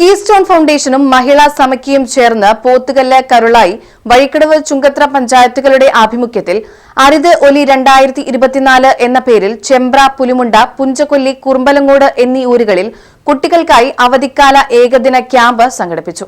Keystone ഫൗണ്ടേഷനും മഹിളാ സമക്കിയും ചേർന്ന് പോത്തുകല്ല് കരുളായി വഴിക്കടവ് ചുങ്കത്ര പഞ്ചായത്തുകളുടെ ആഭിമുഖ്യത്തിൽ അരിത് ഒലി രണ്ടായിരത്തി ഇരുപത്തിനാല് എന്ന പേരിൽ ചെമ്പ്ര പുലിമുണ്ട പുഞ്ചക്കൊല്ലി കുറുമ്പലങ്ങോട് എന്നീ ഊരുകളിൽ കുട്ടികൾക്കായി അവധിക്കാല ഏകദിന ക്യാമ്പ് സംഘടിപ്പിച്ചു.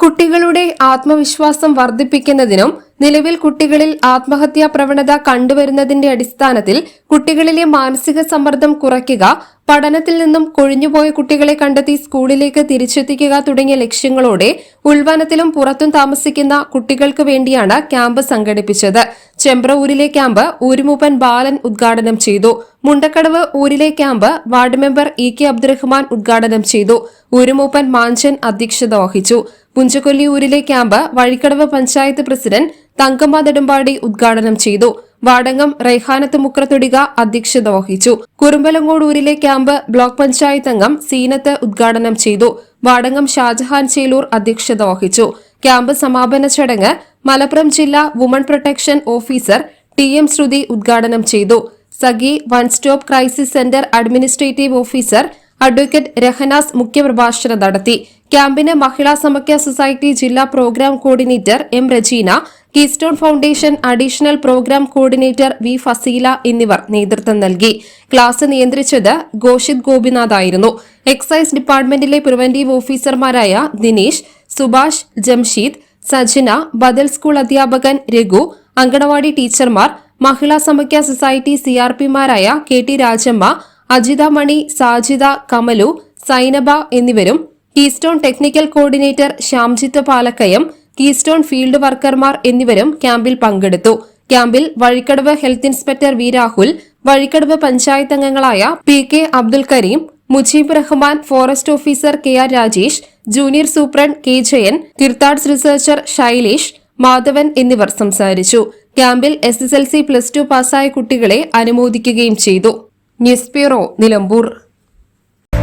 കുട്ടികളുടെ ആത്മവിശ്വാസം വർദ്ധിപ്പിക്കുന്നതിനും നിലവിൽ കുട്ടികളിൽ ആത്മഹത്യാ പ്രവണത കണ്ടുവരുന്നതിന്റെ അടിസ്ഥാനത്തിൽ കുട്ടികളിലെ മാനസിക സമ്മർദ്ദം കുറയ്ക്കുക പഠനത്തിൽ നിന്നും കൊഴിഞ്ഞുപോയ കുട്ടികളെ കണ്ടെത്തി സ്കൂളിലേക്ക് തിരിച്ചെത്തിക്കുക തുടങ്ങിയ ലക്ഷ്യങ്ങളോടെ ഉൾവനത്തിലും പുറത്തും താമസിക്കുന്ന കുട്ടികൾക്ക് വേണ്ടിയാണ് ക്യാമ്പ് സംഘടിപ്പിച്ചത്. ചെമ്പ്രൂരിലെ ക്യാമ്പ് ഊരുമൂപ്പൻ ബാലൻ ഉദ്ഘാടനം ചെയ്തു. Mundakkadavu ഊരിലെ camp ward member E K Abdurahman ഉദ്ഘാടനം ചെയ്തു. ഊരുമൂപ്പൻ മാഞ്ചൻ അധ്യക്ഷത വഹിച്ചു. പുഞ്ചക്കൊല്ലി ഊരിലെ ക്യാമ്പ് വഴിക്കടവ് പഞ്ചായത്ത് പ്രസിഡന്റ് തങ്കമ്മ നെടുമ്പാടി ഉദ്ഘാടനം ചെയ്തു. വാടങ്ങം റൈഹാനത്ത് മുക്രത്തൊടിക അധ്യക്ഷത വഹിച്ചു. കുറുമ്പലങ്ങോടൂരിലെ ക്യാമ്പ് ബ്ലോക്ക് പഞ്ചായത്ത് അംഗം സീനത്ത് ഉദ്ഘാടനം ചെയ്തു. വാടങ്ങം ഷാജഹാൻ ചേലൂർ അധ്യക്ഷത വഹിച്ചു. ക്യാമ്പ് സമാപന ചടങ്ങ് മലപ്പുറം ജില്ലാ woman protection officer T M Shruthi ഉദ്ഘാടനം ചെയ്തു. Sakhi one stop crisis centre administrative officer advocate Rahanas മുഖ്യപ്രഭാഷണം നടത്തി. ക്യാമ്പിന് മഹിളാ സമക്യ സൊസൈറ്റി ജില്ലാ programme coordinator M Rejeena Keystone foundation additional programme coordinator V Fazeela എന്നിവർ നേതൃത്വം നൽകി. ക്ലാസ് നിയന്ത്രിച്ചത് ഘോഷിത് ഗോപിനാഥ് ആയിരുന്നു എക്സൈസ് ഡിപ്പാർട്ട്മെന്റിലെ പ്രിവന്റീവ് ഓഫീസർമാരായ ദിനേശ് സുഭാഷ് ജംഷീദ് സജിന ബദൽ സ്കൂൾ അധ്യാപകൻ രഘു അങ്കണവാടി ടീച്ചർമാർ മഹിളാ സമക്യ സൊസൈറ്റി സിആർപിമാരായ കെ ടി രാജമ്മ അജിത മണി സാജിത കമലു സൈനബ എന്നിവരും Keystone technical coordinator Shyamjith Palakkayam Keystone field വർക്കർമാർ എന്നിവരും ക്യാമ്പിൽ പങ്കെടുത്തു. ക്യാമ്പിൽ Vazhikkadavu health inspector V Rahul Vazhikkadavu panchayat അംഗങ്ങളായ P K Abdul Kareem Mujeeb Rahman forest officer K R Rajesh junior superintendent K Jayan Kirtads researcher Shailesh Madhavan എന്നിവർ സംസാരിച്ചു. ക്യാമ്പിൽ S S L C plus two പാസ്സായ കുട്ടികളെ അനുമോദിക്കുകയും ചെയ്തു. News bureau Nilambur.